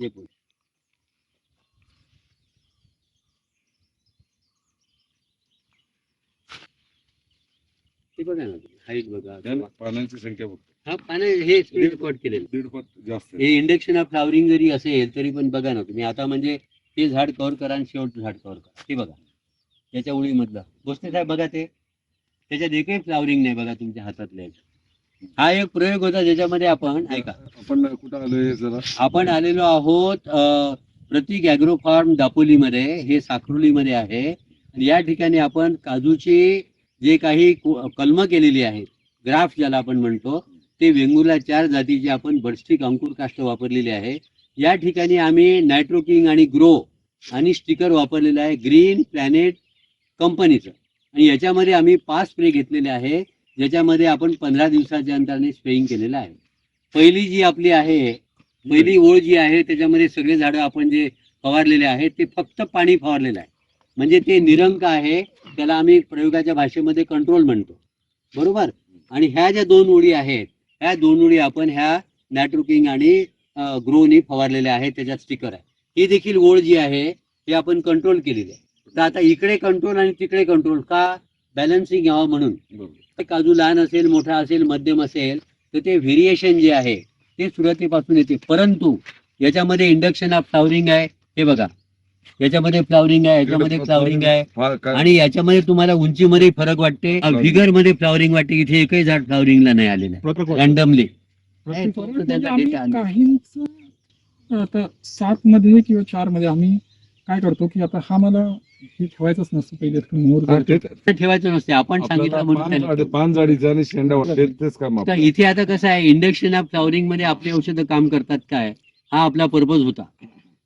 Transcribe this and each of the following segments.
हे पण. हे बघा ना हाईट बघा. त्यानं पानांची संख्या बघतो. हा पानं हे स्पीड कट केलेलं. दीड पट जास्त. आहे. हे इंडक्शन ऑफ फ्लावरिंग जरी असेल तरी पण बघा ना तुम्ही. आता म्हणजे ते झाड कव्हर करा आणि शेवटचं झाड कव्हर करा. ते बघा. त्याच्या उळीमधलं. गोष्टी साहेब बघा ते. त्याच्यात एकही फ्लावरिंग नाही बघा तुमच्या हातातले हा एक प्रयोग होता ज्याच्यामध्ये आपण ऐका. आपण कुठं आलोय जरा? आपण आलेलो आहोत प्रतीक ॲग्रो फार्म दापोलीमध्ये. हे साखरोलीमध्ये आहे. आणि या ठिकाणी आपण काजूची जे काही कलमं केलेली आहेत ग्राफ ज्याला आपण म्हणतो ते वेंगुर्ला चार जातीची आपण बडस्टिक अंकुर काष्ट वापरलेली आहे. या ठिकाणी आम्ही नायट्रोकिंग आणि ग्रो आणि स्टिकर वापरलेलं आहे ग्रीन प्लॅनेट कंपनीचं. आणि याच्यामध्ये आम्ही पाच स्प्रे घेतलेले आहे. ज्याच्यामध्ये आपण पंधरा दिवसाच्या अंतराने स्प्रेइंग केलेलं आहे. पहिली जी आपली आहे पहिली ओळ जी आहे त्याच्यामध्ये सगळे झाडं आपण जे फवारलेले आहेत ते फक्त पाणी फवारलेलं आहे. म्हणजे ते निरंक आहे त्याला आम्ही प्रयोगाच्या भाषेमध्ये कंट्रोल म्हणतो. बरोबर? आणि ह्या ज्या दोन ओळी आहेत ह्या दोन ओळी आपण ह्या नॅट्रोकिंग आणि ग्रोनी फवारलेल्या आहेत त्याच्यात स्टिकर आहे. ही देखील ओळ जी आहे ती आपण कंट्रोल केलेली आहे. तर आता इकडे कंट्रोल आणि तिकडे कंट्रोल का बॅलन्सिंग यावं म्हणून. काजू लहान असेल मोठा असेल मध्यम असेल तर ते व्हेरिएशन जे आहे ते सुरुवातीपासून येते. परंतु याच्यामध्ये इंडक्शन ऑफ फ्लावरिंग आहे. हे बघा. याच्यामध्ये फ्लावरिंग आहे याच्यामध्ये फ्लावरिंग आहे. आणि याच्यामध्ये तुम्हाला उंचीमध्ये फरक वाटते. व्हिगरमध्ये फ्लावरिंग वाटते. इथे एकही झाड फ्लावरिंगला नाही आलेलं आता सात मध्ये किंवा चारमध्ये आम्ही काय करतो की आता हा मला हे ठेवायचंच नसतं पहिले मोर हा. ते- ठेवायचं नसते आपण आपल्याला सांगितलं म्हणून पान त्यांनी आणि शेंडा वाटते तेच काम तर आपलं. इथे आता कसं आहे इंडक्शन ऑफ फ्लावरिंगमध्ये आपली औषधं काम करतात काय हा आपला पर्पज होता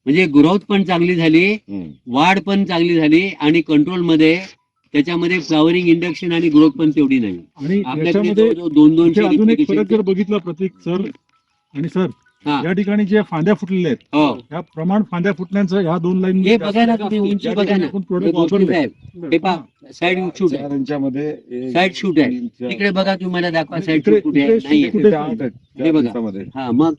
म्हणजे ग्रोथ पण चांगली झाली हम्म. वाढ पण चांगली झाली आणि कंट्रोलमध्ये त्याच्यामध्ये फ्लावरिंग इंडक्शन आणि ग्रोथ पण तेवढी नाही आणि आपल्याकडे याच्यामध्ये जवळजवळ दोन दोनशे इथे अजून एक फरक application- जर बघितला प्रतीक सर आणि सर हा. या ठिकाणी जे फांद्या फुटलेल्या आहेत हो. ह्या प्रमाण फांद्या फुटण्याचं ह्या दोन लाईन हे बघा ना तुम्ही उंची बघा ना. हे गोष्टी साहेब हे पहा साईड शूट आहे. एक, Side shoot आहे. तिकडे बघा तुम्हाला दाखवा साईड इकडे- शूट कुठे आहे इकडे नाहीये. shoot तिथे आठ आहेत, हे चार बघा. हा मग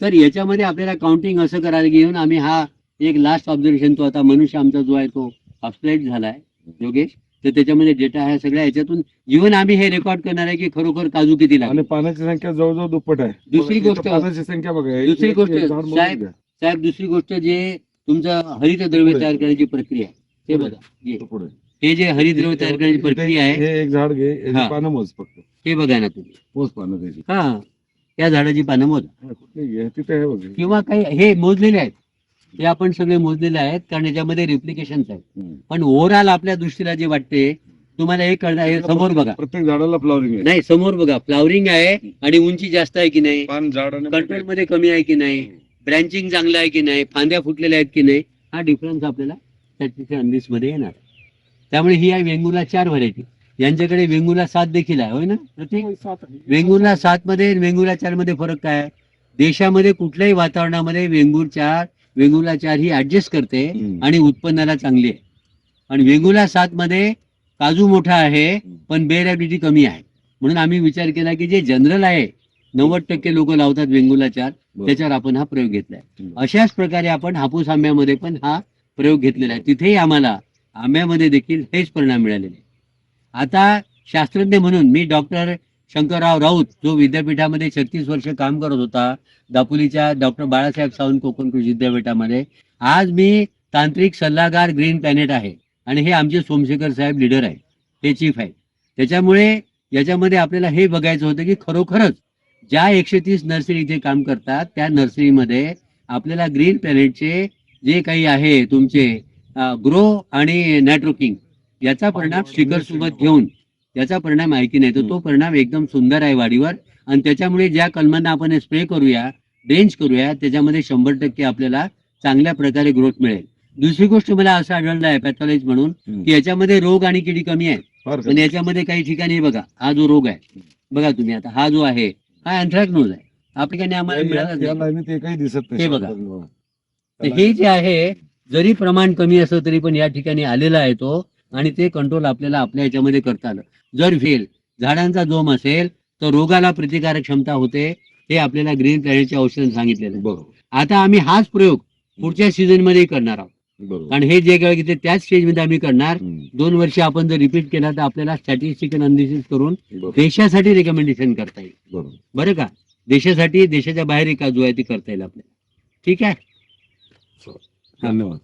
तर याच्यामध्ये आपल्याला काउंटिंग असं करायला घेऊन आम्ही हा एक लास्ट ऑब्झर्वेशन तो आता मनुष्य आमचा जो आहे तो अपस्लाइड झालाय. योगेश तर त्याच्यामध्ये डेटा आहे सगळ्या याच्यातून इव्हन आम्ही हे रेकॉर्ड करणार आहे की खरोखर काजू किती लागले. आणि पानाची संख्या जवळजवळ दुप्पट आहे. दुसरी बघा, गोष्ट- पानाची संख्या बघा दुसरी गोष्ट, साहेब. साहेब दुसरी गोष्ट जे तुमचं हरितद्रव्य तयार करण्याची प्रक्रिया आहे. ते. बघा हे- जे हरितद्रव्य तयार करण्याची प्रक्रिया आहे हे एक झाड घे. पानं मोज फक्त. हे बघा ना तुम्ही. मोज पानं त्याची. हा. या झाडाची पानं मोजा. तिथे किंवा काही हे मोजलेले आहेत. हे आपण सगळे मोजलेले आहेत कारण याच्यामध्ये रिप्लिकेशन आहेत. हम्म. पण ओव्हरऑल आपल्या दृष्टीला जे वाटते तुम्हाला हे कळणार समोर बघा. प्रत्येक झाडाला फ्लॉवरिंग आहे. नाही समोर बघा फ्लावरिंग आहे आणि उंची जास्त आहे की नाही? कंट्रोलमध्ये कमी आहे की नाही? ब्रँचिंग चांगलं आहे की नाही? फांद्या फुटलेल्या आहेत की नाही? हा डिफरन्स आपल्याला त्याच्या मध्ये येणार. त्यामुळे ही आहे वेंगुला चार व्हरायटी यांच्याकडे वेंगुला सात देखील आहे होय ना प्रत्येक वेंगुर्ला सात मध्ये आणि वेंगुर्ला चारमध्ये फरक काय? आहे? देशामध्ये कुठल्याही वातावरणामध्ये वेंगुर चार वेंगुर्ला चार ही ऍडजस्ट करते. आणि उत्पन्नाला चांगली आहे आणि वेंगुर्ला सात मध्ये काजू मोठा आहे पण बेरॅबिलिटी कमी आहे म्हणून आम्ही विचार केला की जे जनरल आहे नव्वद टक्के लोक लावतात वेंगुर्ला चार. त्याच्यावर आपण हा प्रयोग घेतलाय. अशाच प्रकारे आपण हापूस आंब्यामध्ये पण हा प्रयोग घेतलेला आहे तिथेही आम्हाला आंब्यामध्ये देखील हेच परिणाम मिळालेले. आता शास्त्रज्ञ म्हणून मी डॉक्टर शंकरराव राऊत जो विद्यापीठामध्ये छत्तीस वर्ष काम करत होता दापोलीच्या डॉक्टर बाळासाहेब सावंत कोकण कृषी विद्यापीठामध्ये. आज मी तांत्रिक सल्लागार ग्रीन प्लॅनेट आहे आणि हे आमचे सोमशेखर साहेब लीडर आहेत. ते चीफ आहेत. त्याच्यामुळे याच्यामध्ये आपल्याला हे बघायचं होतं की खरोखरच ज्या एकशे तीस नर्सरी इथे काम करतात त्या नर्सरीमध्ये आपल्याला ग्रीन प्लॅनेटचे जे काही आहे तुमचे ग्रो आणि नेटवर्किंग याचा परिणाम स्टिकर सोबत घेऊन याचा परिणाम आहे की नाही तर तो परिणाम एकदम सुंदर आहे वाढीवर आणि त्याच्यामुळे ज्या कलमांना आपण स्प्रे करूया ड्रेंच करूया त्याच्यामध्ये शंभर टक्के आपल्याला चांगल्या प्रकारे ग्रोथ मिळेल. दुसरी गोष्ट मला असं आढळलं आहे पॅथॉलॉजी म्हणून. की याच्यामध्ये रोग आणि किडी कमी आहे पण याच्यामध्ये काही ठिकाणी बघा हा जो रोग आहे बघा तुम्ही आता हा जो आहे हा अँथ्रॅक्नोज आहे. आपल्याकडे आम्हाला दिसत हे बघा. हे जे आहे जरी प्रमाण कमी असलं तरी पण या ठिकाणी आलेला आहे तो आणि ते कंट्रोल आपल्याला आपल्या याच्यामध्ये करता आलं. जर फेल झाडांचा जोम असेल तर रोगाला प्रतिकारक क्षमता होते हे आपल्याला ग्रीन प्लॅनेटच्या औषधाने सांगितलेलं आहे. बरोबर. आता आम्ही हाच प्रयोग पुढच्या सीझनमध्ये करणार आहोत. बरोबर. कारण हे जे काही घेतले त्याच स्टेजमध्ये आम्ही करणार. दोन वर्ष आपण जर रिपीट केला तर आपल्याला स्टॅटिस्टिकल अनालिसिस करून देशासाठी रेकमेंडेशन करता येईल. बरोबर. बरं का? देशासाठी देशाच्या बाहेर एक काजू आहे ती करता येईल आपल्याला. ठीक आहे? धन्यवाद.